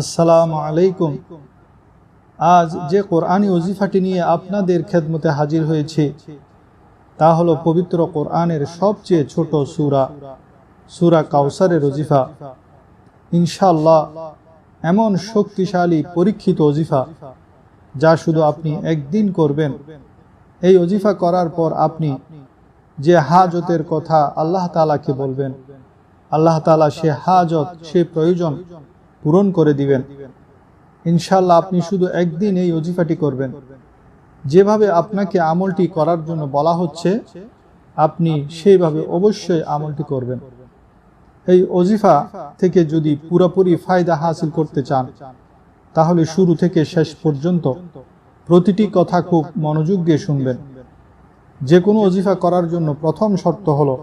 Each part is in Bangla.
আসসালামু আলাইকুম। আজ যে কোরআনী ওজিফাটি নিয়ে আপনাদের খেদমতে হাজির হয়েছে, তা হলো পবিত্র কোরআনের সবচেয়ে ছোট সুরা সুরা কাউসারের ওজিফা। ইনশাল্লাহ এমন শক্তিশালী, পরীক্ষিত ওজিফা, যা শুধু আপনি একদিন করবেন। এই ওজিফা করার পর আপনি যে হাজতের কথা আল্লাহ তালাকে বলবেন, আল্লাহ তালা সে হাজত, সে প্রয়োজন পূরণ করে দিবেন। ইনশাল্লাহ আপনি শুধু একদিন এই অজিফাটি করবেন। যেভাবে আপনাকে আমলটি করার জন্য বলা হচ্ছে, আপনি সেইভাবে অবশ্যই আমলটি করবেন। এই অজিফা থেকে যদি পুরোপুরি ফায়দা হাসিল করতে চান, তাহলে শুরু থেকে শেষ পর্যন্ত প্রতিটি কথা খুব মনোযোগ দিয়ে শুনবেন। যে কোনো অজিফা করার জন্য প্রথম শর্ত হলো,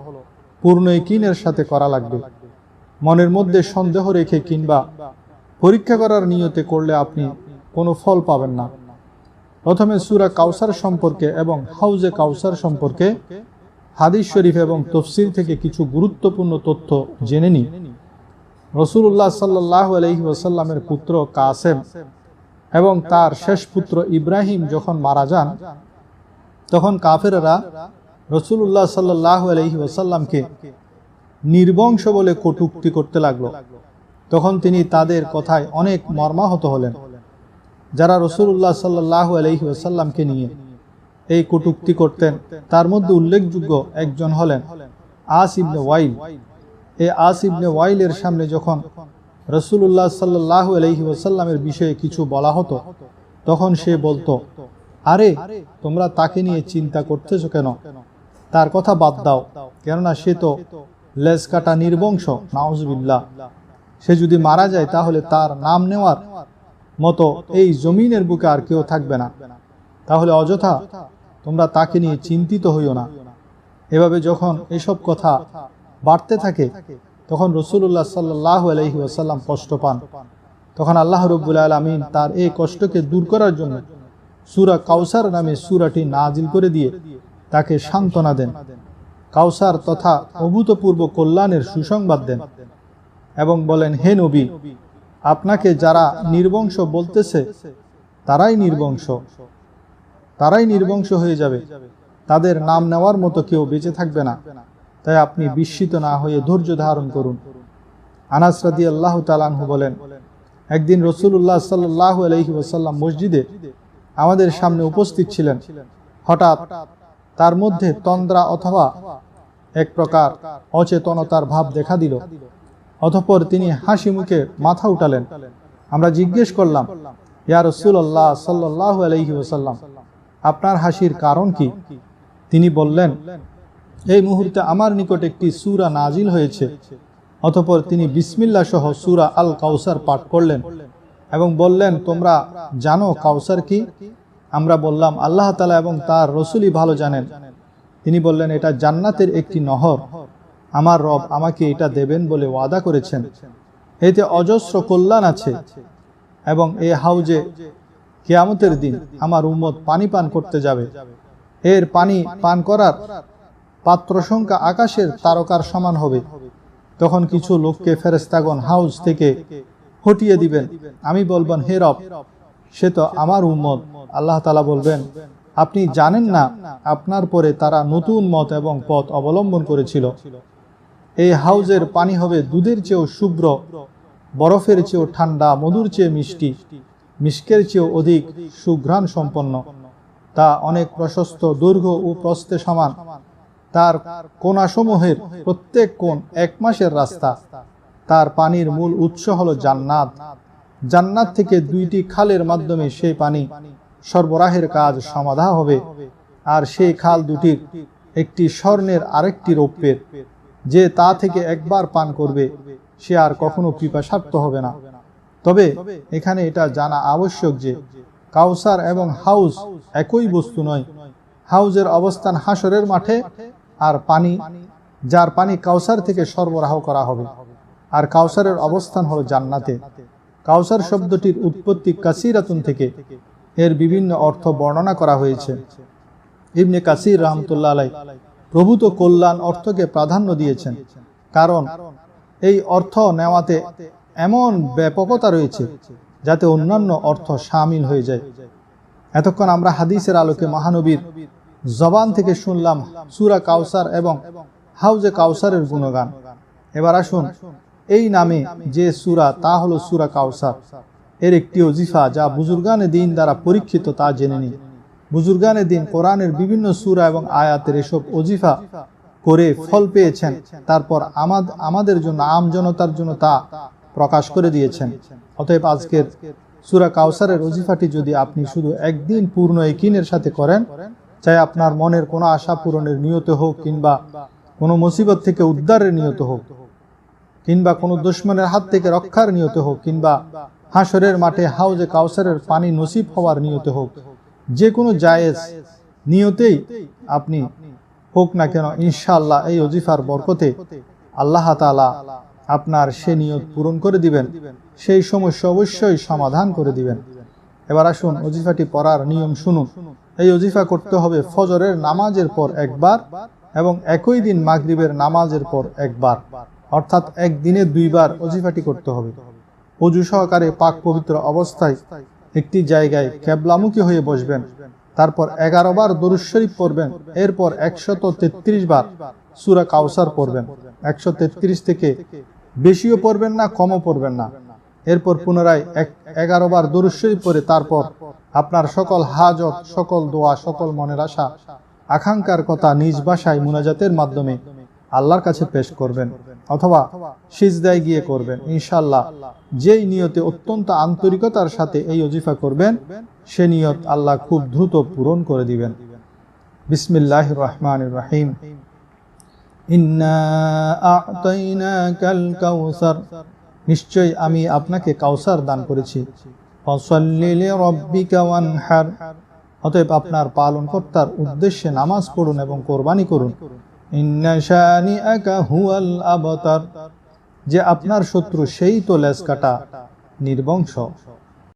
পূর্ণ ইকিনের সাথে করা লাগবে। মনের মধ্যে সন্দেহ রেখে কিংবা পরীক্ষা করার নিয়তে করলে আপনি কোনো ফল পাবেন না। প্রথমে সুরা কাউসার সম্পর্কে এবং হাউজে কাউসার সম্পর্কে হাদিস শরীফ এবং তফসির থেকে কিছু গুরুত্বপূর্ণ তথ্য জেনে নিই রসুল্লাহ সাল্লাহ আলহি ওসাল্লামের পুত্র কাসেম এবং তার শেষ পুত্র ইব্রাহিম যখন মারা যান, তখন কাফেরেরা রসুল্লাহ সাল্লাহ আলহি ওসাল্লামকে নির্বংশ বলে কটুক্তি করতে লাগল। তখন তিনি তাদের কথায় অনেক মর্মাহত হলেন। যারা রসুল্লাহ সাল্লাহ আলহি ওসাল্লামকে নিয়ে এই কটুক্তি করতেন, তার মধ্যে উল্লেখযোগ্য একজন হলেন আস ইবনে ওয়াইল। এই আস ইবনে ওয়াইলের সামনে যখন রসুল্লাহ সাল্লাহ আলহি ওসাল্লামের বিষয়ে কিছু বলা হতো, তখন সে বলতো, আরে, তোমরা তাকে নিয়ে চিন্তা করতেছ কেন? তার কথা বাদ দাও, কেননা সে তো লেজ কাটা নির্বংশ নাউজবিল্লা সে যদি মারা যায় তাহলে তার নাম নেওয়ার মতো এই জমিনের বুকে আর কেউ থাকবে না। তাহলে অযথা তোমরা তাকে নিয়ে চিন্তিত হইও না। এভাবে যখন এসব কথা বাড়তে থাকে, তখন রসুল্লাহ সাল্লাহ আলহি আসাল্লাম কষ্ট পান। তখন আল্লাহ রব্বুল আলমিন তার এই কষ্টকে দূর করার জন্য সুরা কাউসার নামে সুরাটি নাজিল করে দিয়ে তাকে সান্ত্বনা দেন। কাউসার তথা অভূতপূর্ব কল্যাণের সুসংবাদ দেন। এবং বলেন, হে নবী, আপনাকে যারা নির্বংশ বলতেছে, তারাই নির্বংশ। তারাই নির্বংশ হয়ে যাবে। তাদের নাম নেওয়ার মতো কেউ বেঁচে থাকবে না। তাই আপনি বিস্মিত না হয়ে ধৈর্য ধারণ করুন। আনাস রাদি আল্লাহ তালানহু বলেন, একদিন রসুল্লাহ সাল্লাহ আলহি ওসাল্লাম মসজিদে আমাদের সামনে উপস্থিত ছিলেন। হঠাৎ তার মধ্যে তন্দ্রা অথবা এক প্রকার অচেতনতার ভাব দেখা দিল। অতঃপর তিনি হাসি মুখে মাথা উঠালেন। আমরা জিজ্ঞেস করলাম, ইয়া রসুল্লাহ সাল্লাহ আলহি ওসাল্লাম আপনার হাসির কারণ কি? তিনি বললেন, এই মুহূর্তে আমার নিকট একটি সুরা নাজিল হয়েছে। অতঃপর তিনি বিসমিল্লা সহ সুরা আল কাউসার পাঠ করলেন এবং বললেন, তোমরা জানো কাউসার কি? আমরা বললাম, আল্লাহ তালা এবং তার রসুলই ভালো জানেন। তিনি বললেন, এটা জান্নাতের একটি নহর। আমার রব আমাকে এটা দেবেন বলে ওয়াদা করেছেন। এতে অজস্র কল্যাণ আছে এবং এ হাউজে কেয়ামতের দিন আমার উম্মত পানি পান করতে যাবে। এর পানি পান করার পাত্র সংখ্যা আকাশের তারকার সমান হবে। তখন কিছু লোককে ফেরেস্তাগন হাউজ থেকে হটিয়ে দিবেন। আমি বলবেন, হে রব, সে তো আমার উম্মত। আল্লাহ তালা বলবেন, আপনি জানেন না, আপনার পরে তারা নতুন মত এবং পথ অবলম্বন করেছিল। এই হাউজের পানি হবে দুধের চেয়েও শুভ্র, বরফের চেয়েও ঠান্ডা, মধুর চেয়ে মিষ্টি, মিষ্কের চেয়েও অধিক সুঘ্রাণ সম্পন্ন। তা অনেক প্রশস্ত, দৈর্ঘ্য ও প্রস্তে সমান। তার কোনাসমূহের প্রত্যেক কোণ এক মাসের রাস্তা। তার পানির মূল উৎস হল জান্নাত। জান্নাত থেকে দুইটি খালের মাধ্যমে সেই পানি সরবরাহের কাজ সমাধা হবে। আর সেই খাল দুটির একটি স্বর্ণের আরেকটি রৌপ্যের। যে তা থেকে একবার পান করবে, সে আর কখনো পিপাসার্থ হবে না। তবে এখানে এটা জানা আবশ্যক যে কাউসার এবং হাউস একই বস্তু নয়। হাউজের অবস্থান হাসরের মাঠে আর পানি, যার পানি কাউসার থেকে সরবরাহ করা হবে। আর কাউসারের অবস্থান হলো জান্নাতে। কাউসার শব্দটির উৎপত্তি কাসিরাতুন থেকে। এর বিভিন্ন অর্থ বর্ণনা করা হয়েছে। ইবনে কাসির রহমতুল্লাহ আলাই প্রভূত কল্যাণ অর্থকে প্রাধান্য দিয়েছেন। কারণ এই অর্থ নেওয়াতে এমন ব্যাপকতা রয়েছে যাতে অন্যান্য অর্থ সামিল হয়ে যায়। এতক্ষণ আমরা হাদিসের আলোকে মহানবীর জবান থেকে শুনলাম সুরা কাউসার এবং হাউজে কাউসারের গুণগান। এবার আসুন এই নামে যে সুরা, তা হলো সুরা কাউসার। এর একটি অজিফা যা বুজুর্গানে দিন দ্বারা পরীক্ষিত তা জেনে নিই। বুজুর্গানে দিন কোরআনের বিভিন্ন সুরা এবং আয়াতের এসব অজিফা করে ফল পেয়েছেন। তারপর আমাদ- আমাদের জন্য, আম জনতার জন্য তা প্রকাশ করে দিয়েছেন। অতএব আজকের সুরা কাউসারের অজিফাটি যদি আপনি শুধু একদিন পূর্ণ একিনের সাথে করেন, চাই আপনার মনের কোনো আশা পূরণের নিয়ত হোক কিংবা কোনো মুসিবত থেকে উদ্ধারের নিয়ত হোক, কিংবা কোনো দুশ্মনের হাত থেকে রক্ষার নিয়ত হোক, কিংবা হাসরের মাঠে হাউজে কাউসারের পানি নসিব হওয়ার নিয়ত হোক যে কোনো জায়েজ নিয়তেই আপনি হোক না কেন, ইনশাআল্লাহ এই অজিফার বরকতে আল্লাহ তাআলা আপনার সে নিয়ত পূরণ করে দিবেন, সেই সমস্যা অবশ্যই সমাধান করে দিবেন। এবার আসুন অজিফাটি পড়ার নিয়ম শুনুন। এই অজিফা করতে হবে ফজরের নামাজের পর একবার এবং একই দিন মাগরিবের নামাজের পর একবার। অর্থাৎ একদিনে দুইবার অজিফাটি করতে হবে। অজু সহকারে পাক পবিত্র অবস্থায় একটি জায়গায় ক্যাবলামুখী হয়ে বসবেন। তারপর এগারো বার দরুদ শরীফ পড়বেন। এরপর একশত তেত্রিশ বার সুরা কাউসার পড়বেন। একশো তেত্রিশ থেকে বেশিও পড়বেন না, কমও পড়বেন না। এরপর পুনরায় এক এগারো বার দরুদ শরীফ পড়ে তারপর আপনার সকল হাজত, সকল দোয়া, সকল মনের আশা, আকাঙ্ক্ষার কথা নিজ ভাষায় মুনাজাতের মাধ্যমে আল্লাহর কাছে পেশ করবেন অথবা সিজদায় গিয়ে করবেন। ইনশাল্লাহ যেই নিয়তে অত্যন্ত আন্তরিকতার সাথে এই অজিফা করবেন, সে নিয়ত আল্লাহ খুব দ্রুত পূরণ করে দিবেন। বিসমিল্লাহ রহমান রহিম। নিশ্চয় আমি আপনাকে কাউসার দান করেছি। অতএব আপনার পালনকর্তার উদ্দেশ্যে নামাজ পড়ুন এবং কোরবানি করুন। হুয়াল আবতার যে আপনার শত্রু সেই তো লেজ কাটা নির্বংশ।